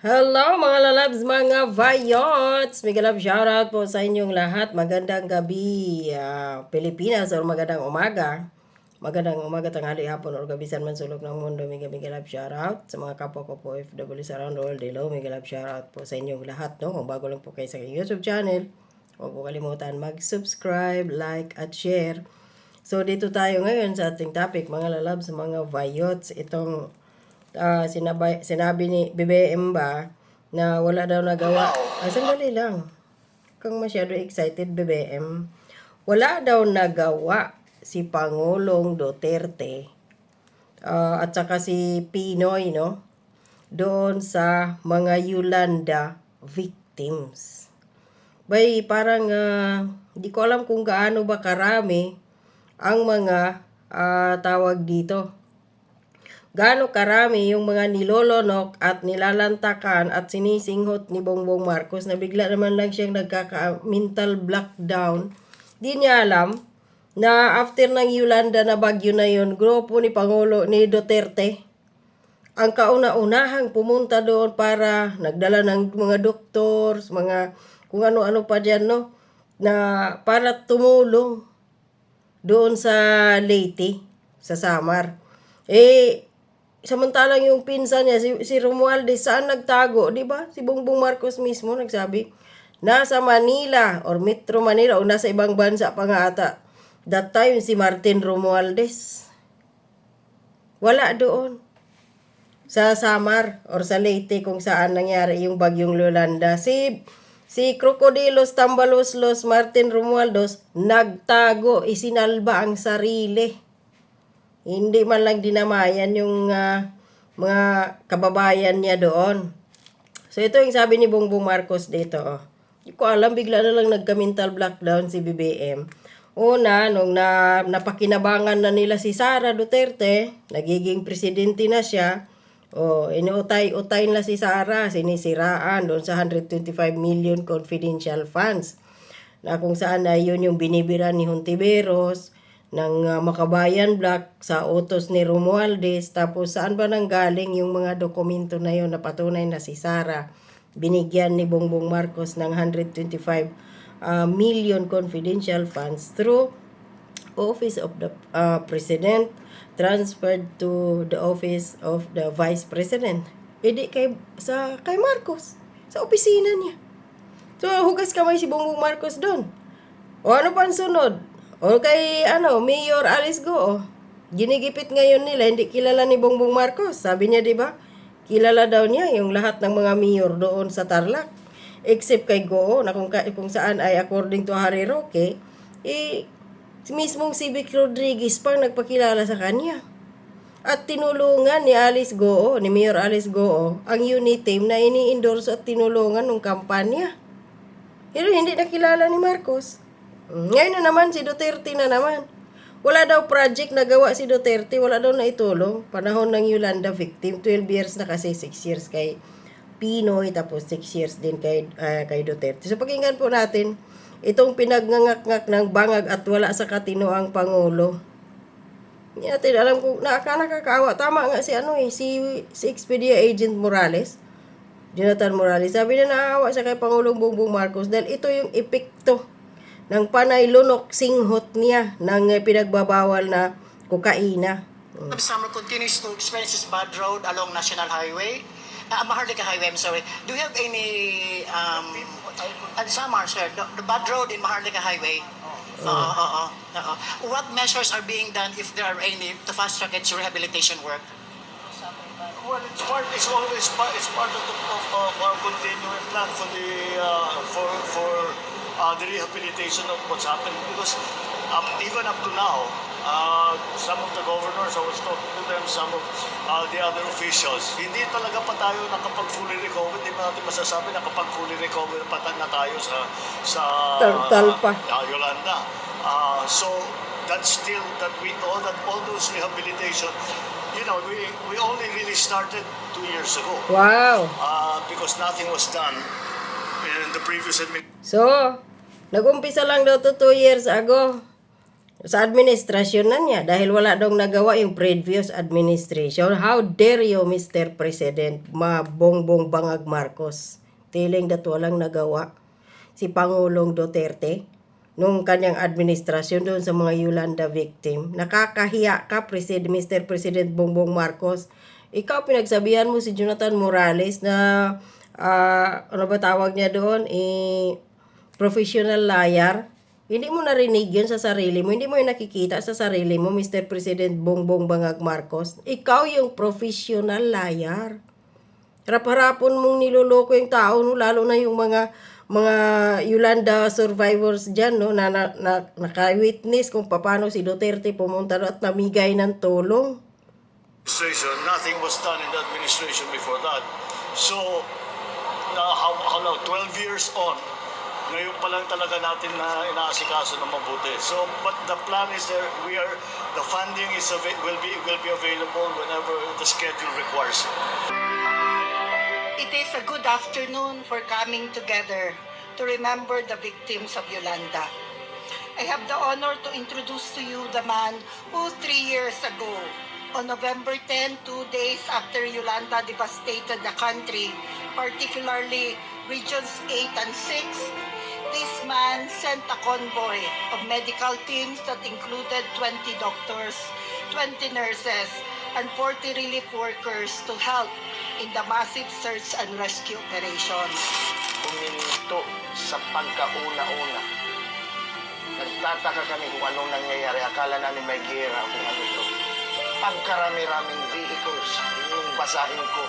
Hello mga lalabs, mga vayots! Mega love shoutout po sa inyong lahat. Magandang gabi, ah, Pilipinas, or magandang umaga. Magandang umaga, tanghali, hapon, or gabi saan man sulok ng mundo. Mega mega love shoutout sa mga kapwa ko po FWs around the world. Hello, mega love shoutout po sa inyong lahat. No? Kung bago lang po kayo sa YouTube channel, huwag po kalimutan mag-subscribe, like, at share. So dito tayo ngayon sa ating topic, mga lalabs, mga vayots. Itong ah sinabay, sinabi ni BBM ba na wala daw nagawa. Ah, sandali lang. Kang masyado excited, BBM. Wala daw nagawa si Pangulong Duterte ah, at saka si Pinoy, no? Doon sa mga Yolanda victims. Bay, parang ah, di ko alam kung gaano ba karami ang mga ah, tawag dito gaano karami yung mga nilolonok at nilalantakan at sinisinghot ni Bongbong Marcos na bigla naman lang siyang nagkaka-mental blockdown. Di niya alam na after ng Yolanda na bagyo na yun, grupo ni Pangulo ni Duterte ang kauna-unahang pumunta doon para nagdala ng mga doctors, mga kung ano-ano pa dyan, no? Na para tumulong doon sa Leyte, sa Samar. Eh, samantalang yung pinsan niya, si, si Romualdez, saan nagtago, di ba? Si Bongbong Marcos mismo nagsabi, nasa Manila or Metro Manila o nasa ibang bansa pa nga ata. That time, si Martin Romualdez. Wala doon. Sa Samar or sa Leyte kung saan nangyari yung bagyong Yolanda. Si Si Crocodilos Tambaloslos Martin Romualdez nagtago, isinalba ang sarili. Hindi man lang dinamayan yung ah, mga kababayan niya doon. So ito yung sabi ni Bongbong Marcos dito. Oh. Hindi ko alam, bigla na lang nagka-mental blockdown si BBM. Una, nung na, napakinabangan na nila si Sara Duterte, nagiging presidente na siya, o inuutay-utay na si Sara, sinisiraan doon sa 125 million confidential funds. Na kung saan na yun yung binibira ni Hontiveros, ng uh, Makabayan Black sa utos ni Romualdez. Tapos saan ba nang galing yung mga dokumento na yun na patunay na si Sara? Binigyan ni Bongbong Marcos ng 125 uh, million confidential funds through office of the uh, president transferred to the office of the vice president. Edi kay sa kay Marcos sa opisina niya. So hugas kamay si Bongbong Marcos doon o ano pa ang sunod o kay ano, Mayor Alice Go, oh. ginigipit ngayon nila, hindi kilala ni Bongbong Marcos. Sabi niya, di ba? Kilala daw niya yung lahat ng mga mayor doon sa Tarlac. Except kay Go, na kung, kung saan ay according to Harry Roque, eh, mismong si Vic Rodriguez pang nagpakilala sa kanya. At tinulungan ni Alice Goo, ni Mayor Alice Goo, ang unit team na ini-endorse at tinulungan ng kampanya. Pero hindi nakilala ni Marcos. Ngayon na naman, si Duterte na naman. Wala daw project na gawa si Duterte, wala daw na itulong. Panahon ng Yolanda victim, 12 years na kasi, 6 years kay Pinoy, tapos 6 years din kay, ah, kay Duterte. So pakinggan po natin itong pinagnangak-ngak ng bangag at wala sa katino ang Pangulo. Hindi natin alam kung nakaka nakakaawa. Tama nga si ano eh, si, si Expedia Agent Morales. Jonathan Morales. Sabi na naawa siya kay Pangulong Bongbong Marcos dahil ito yung epekto ng panay lunok singhot niya ng eh, pinagbabawal na kokaina. The summer continues to experience this bad road along National Highway. Uh, Maharlika Highway, I'm sorry. Do you have any, um, uh, summer, sir, the, the bad road in Maharlika Highway? Oo, oo, oo. What measures are being done if there are any to fast track its rehabilitation work? Well, it's part. It's always part. It's part of, the, of, of our continuing plan for the uh, for for uh, the rehabilitation of what's happened. Because up, even up to now, uh, some of the governors, I was talking to them, some of uh, the other officials, hindi talaga pa tayo nakapag fully recover. Hindi pa natin masasabi nakapag fully recover pa na tayo sa sa Tal-tal pa. uh, Yolanda. Uh, so that's still that we all that all those rehabilitation. You know, we we only really started two years ago Wow! uh, because nothing was done in the previous administration. So, nag-umpisa lang daw to 2 years ago. sa administrasyon na niya dahil wala dong nagawa yung previous administration. How dare you, Mr. President, mabongbong bangag Marcos? Tiling dat walang nagawa si Pangulong Duterte nung kanyang administrasyon doon sa mga Yolanda victim. Nakakahiya ka, President, Mr. President Bongbong Marcos. Ikaw pinagsabihan mo si Jonathan Morales na ah, ano ba tawag niya doon? Eh, professional liar. Hindi mo narinig yun sa sarili mo. Hindi mo yung nakikita sa sarili mo, Mr. President Bongbong Bangag Marcos. Ikaw yung professional liar. Harap-harapon mong niloloko yung tao, no? lalo na yung mga mga Yolanda survivors dyan, no? na, na, na naka-witness kung paano si Duterte pumunta at namigay ng tulong. nothing was done in the administration before that. So, na, how, how now, 12 years on, ngayon pa lang talaga natin na inaasikaso ng mabuti. So, but the plan is there, we are, the funding is will be will be available whenever the schedule requires it. It is a good afternoon for coming together to remember the victims of Yolanda. I have the honor to introduce to you the man who three years ago, on November 10, two days after Yolanda devastated the country, particularly regions 8 and 6, this man sent a convoy of medical teams that included 20 doctors, 20 nurses, and 40 relief workers to help in the massive search and rescue operation. huminto sa pagkauna-una. Nagtataka kami kung anong nangyayari. Akala namin may gera kung ano ito. Pagkarami-raming vehicles, yung basahin ko.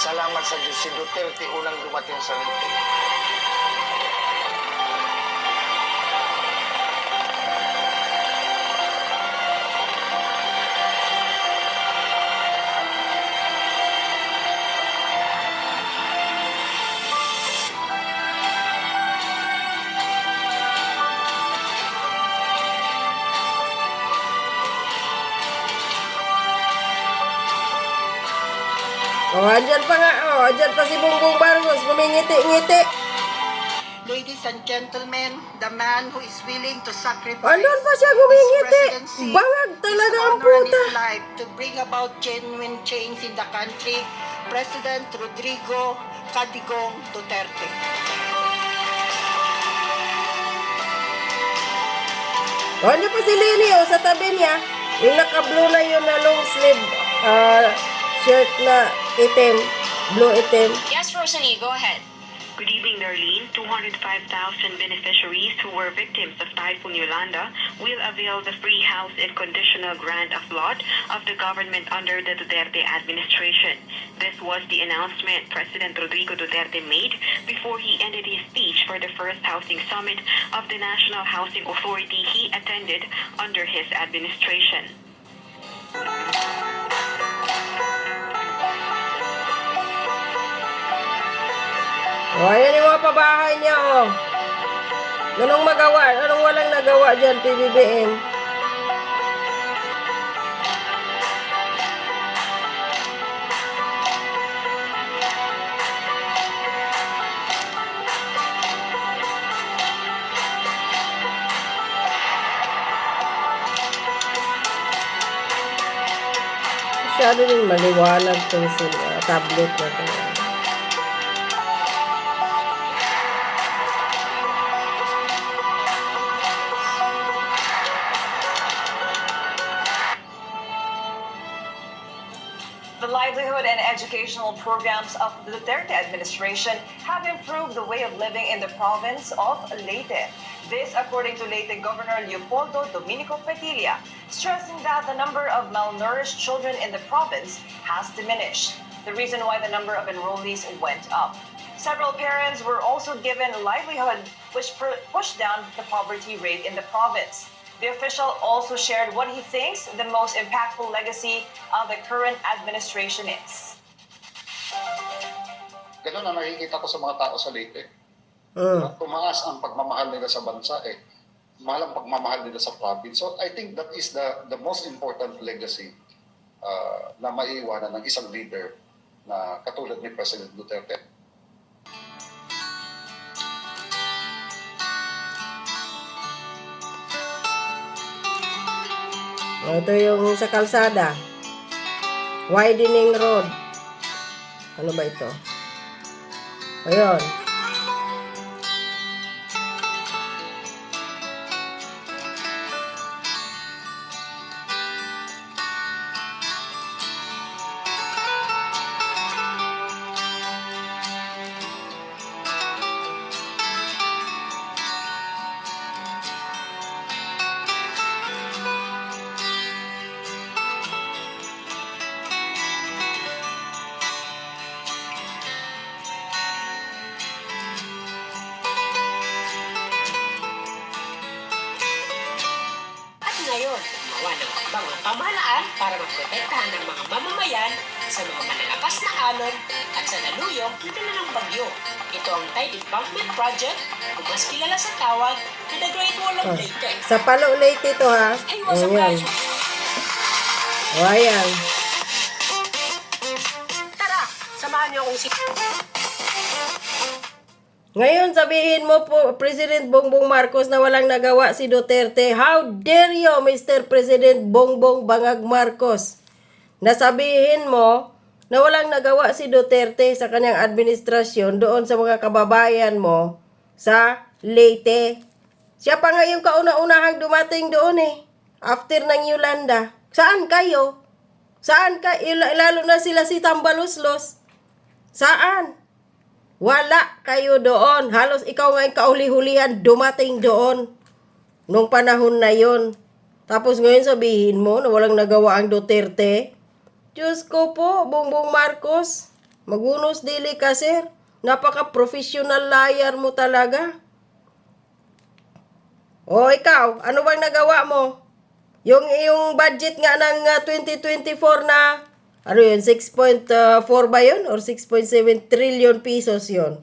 Salamat sa Diyos, si Duterte unang dumating sa Leyte. O, oh, andyan pa nga. O, oh, andyan pa si Bongbong Marcos. Kumingiti-ngiti. Ladies and gentlemen, the man who is willing to sacrifice Andun pa siya presidency, Bangag talaga ang puta. life to bring about genuine change in the country, President Rodrigo Cadigong Duterte. O, andyan pa si Lini, o, sa tabi niya. Yung naka-blue na yun na long sleeve ah, shirt na itim. Blue itim. Yes, Rosalie, go ahead. Good evening, Darlene. 205,000 beneficiaries who were victims of Typhoon Yolanda will avail the free house and conditional grant of lot of the government under the Duterte administration. This was the announcement President Rodrigo Duterte made before he ended his speech for the first housing summit of the National Housing Authority he attended under his administration. O, ayan yung mga pabahay niya, o. Anong magawa? Anong walang nagawa dyan, PBBM? Masyado rin maliwanag tong sila, tablet na to. Programs of the Duterte administration have improved the way of living in the province of Leyte. This, according to Leyte Governor Leopoldo Dominico Petilla, stressing that the number of malnourished children in the province has diminished. The reason why the number of enrollees went up. Several parents were also given livelihood, which pushed down the poverty rate in the province. The official also shared what he thinks the most impactful legacy of the current administration is. Ganun ang nakikita ko sa mga tao sa Leyte. Mm. Tumaas ang pagmamahal nila sa bansa eh. Mahal ang pagmamahal nila sa province. So I think that is the the most important legacy uh, na maiiwanan ng isang leader na katulad ni President Duterte. O, ito yung sa kalsada. Widening road. Ano ba ito? 哎呀 Embankment Project o mas kilala sa tawag na The Great Wall of Oh, Leyte. sa Palo Leyte ito ha. Ayan. O, ayan. Tara, samahan niyo akong si... Ngayon sabihin mo po, President Bongbong Marcos na walang nagawa si Duterte. How dare you, Mr. President Bongbong Bangag Marcos? Nasabihin mo na walang nagawa si Duterte sa kanyang administrasyon doon sa mga kababayan mo sa Leyte. Siya pa nga yung kauna-unahang dumating doon eh. After ng Yolanda. Saan kayo? Saan ka? Lalo na sila si Tambaluslos. Saan? Wala kayo doon. Halos ikaw nga yung kauli-hulihan dumating doon. Nung panahon na yon. Tapos ngayon sabihin mo na walang nagawa ang Duterte. Diyos ko po, Bongbong Marcos. Magunos dili ka, sir. Napaka-professional liar mo talaga. O ikaw, ano bang nagawa mo? Yung yung budget nga ng uh, 2024 na ano yun, 6.4 ba yun? Or 6.7 trillion pesos yun?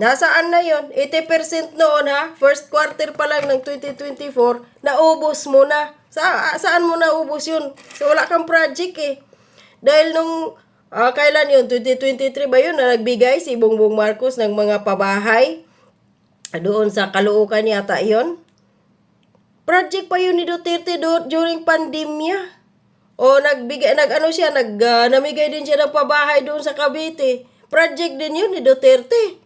Nasaan na yun? 80% noon ha? First quarter pa lang ng 2024, naubos mo na. Sa, saan mo naubos yun? So wala kang project eh. Dahil nung ah, kailan yun? 2023 ba yun na nagbigay si Bongbong Marcos ng mga pabahay? Doon sa Caloocan yata yun? Project pa yun ni Duterte do, during pandemya. O nagbigay nag ano siya nag ah, namigay din siya ng pabahay doon sa Cavite. Project din yun ni Duterte.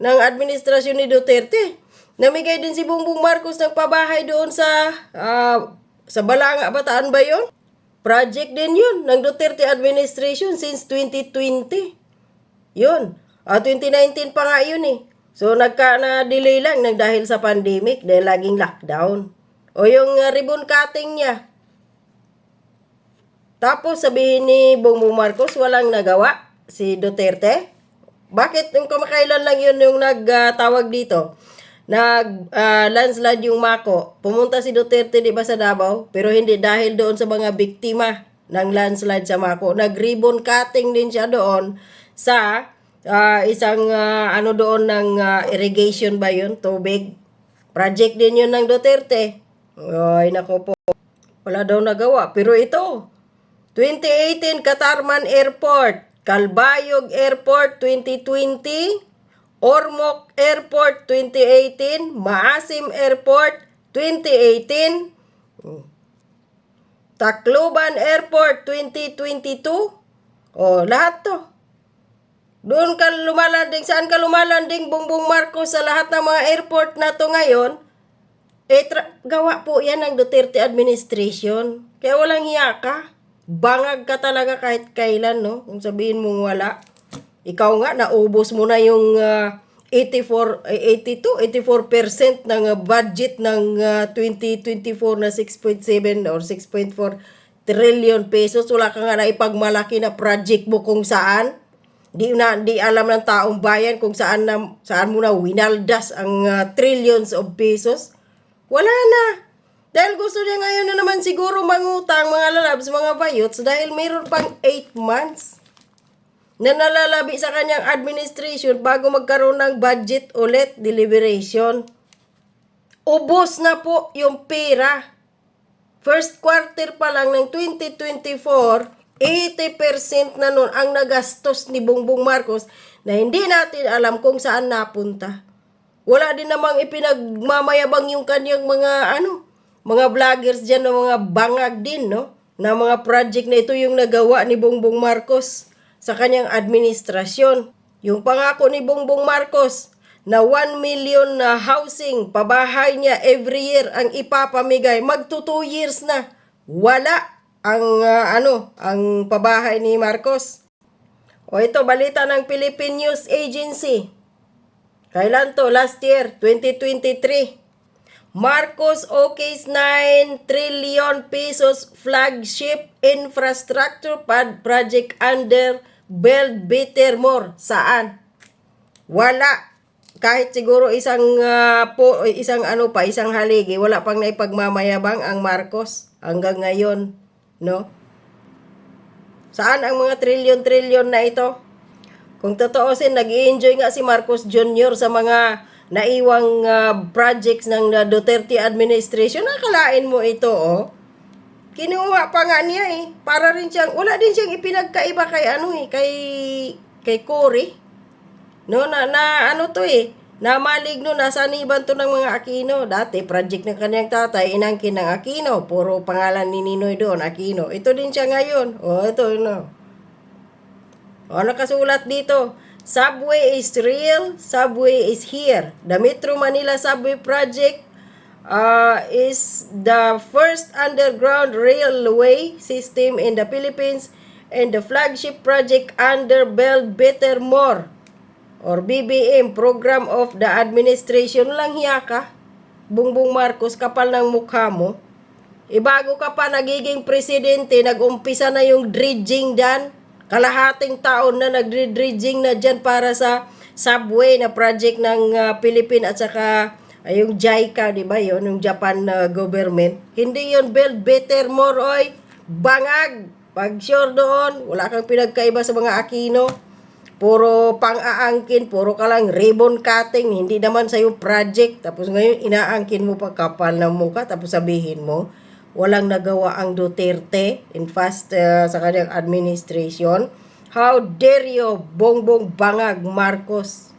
Ng administrasyon ni Duterte. Namigay din si Bongbong Marcos ng pabahay doon sa ah, sa Balanga Bataan ba yun? Project din yun ng Duterte administration since 2020. Yun. Ah, 2019 pa nga yun eh. So nagka na delay lang nang dahil sa pandemic dahil laging lockdown. O yung ah, ribbon cutting niya. Tapos sabihin ni Bongbong Marcos walang nagawa si Duterte. Bakit yung kamakailan lang yun yung nagtawag dito? Nag ah, landslide yung Mako. Pumunta si Duterte di ba sa Davao? Pero hindi dahil doon sa mga biktima ng landslide sa Mako. Nag-ribbon cutting din siya doon sa ah, isang ah, ano doon ng ah, irrigation ba yun? Tubig. Project din yun ng Duterte. Ay, nako po. Wala daw nagawa. Pero ito, 2018 Katarman Airport, Calbayog Airport 2020, Ormoc Airport 2018, Maasim Airport 2018, Tacloban Airport 2022. Oh, lahat to. Doon ka lumalanding, saan ka lumalanding Bongbong Marcos sa lahat ng mga airport na to ngayon? Eh, gawa po yan ng Duterte administration. Kaya walang hiya ka. Bangag ka talaga kahit kailan, no? Kung sabihin mong wala. Ikaw nga, naubos mo na yung ah, 84, eh, 82, 84% ng ah, budget ng ah, 2024 na 6.7 or 6.4 trillion pesos. Wala ka nga na ipagmalaki na project mo kung saan. Di na di alam ng taong bayan kung saan na, saan mo na winaldas ang ah, trillions of pesos. Wala na. Dahil gusto niya ngayon na naman siguro mangutang mga lalabs, mga bayots dahil mayroon pang 8 months na nalalabi sa kanyang administration bago magkaroon ng budget ulit deliberation. Ubos na po yung pera. First quarter pa lang ng 2024, 80% na nun ang nagastos ni Bongbong Marcos na hindi natin alam kung saan napunta. Wala din namang ipinagmamayabang yung kanyang mga ano, mga vloggers dyan na mga bangag din, no? Na mga project na ito yung nagawa ni Bongbong Marcos sa kanyang administrasyon. Yung pangako ni Bongbong Marcos na 1 million na housing, pabahay niya every year ang ipapamigay. Magto 2 years na. Wala ang ah, ano, ang pabahay ni Marcos. O ito, balita ng Philippine News Agency. Kailan to? Last year, 2023. Marcos okays 9 trillion pesos flagship infrastructure project under Build Better More. Saan? Wala. Kahit siguro isang ah, po isang ano pa, isang haligi, wala pang naipagmamayabang ang Marcos hanggang ngayon, no? Saan ang mga trilyon-trilyon na ito? Kung totoosin, nag enjoy nga si Marcos Jr. sa mga naiwang ah, projects ng ah, Duterte administration. Nakalain mo ito, oh. Kinuha pa nga niya eh. Para rin siyang, wala din siyang ipinagkaiba kay ano eh, kay, kay Cory. No, na, na ano to eh. Na maligno, nasa niban to ng mga Aquino. Dati, project ng kanyang tatay, inangkin ng Aquino. Puro pangalan ni Ninoy doon, Aquino. Ito din siya ngayon. O, ito, no. O, nakasulat dito. Subway is real, subway is here. The Metro Manila Subway Project uh, is the first underground railway system in the Philippines and the flagship project under Build Better More or BBM program of the administration lang hiya ka. Bungbong Marcos, kapal ng mukha mo. Ibago ka pa nagiging presidente, nag-umpisa na yung dredging dyan. Kalahating taon na nagre-dredging na dyan para sa subway na project ng uh, Philippine at saka uh, yung JICA, di ba yun, yung Japan uh, government. Hindi yun build better more, oy. Bangag. Pag sure doon, wala kang pinagkaiba sa mga Aquino. Puro pang-aangkin, puro ka lang ribbon cutting, hindi naman sa'yo project. Tapos ngayon, inaangkin mo pa kapal ng mukha, tapos sabihin mo, walang nagawa ang Duterte in fast uh, sa kanyang administration. How dare you, Bongbong Bangag Marcos?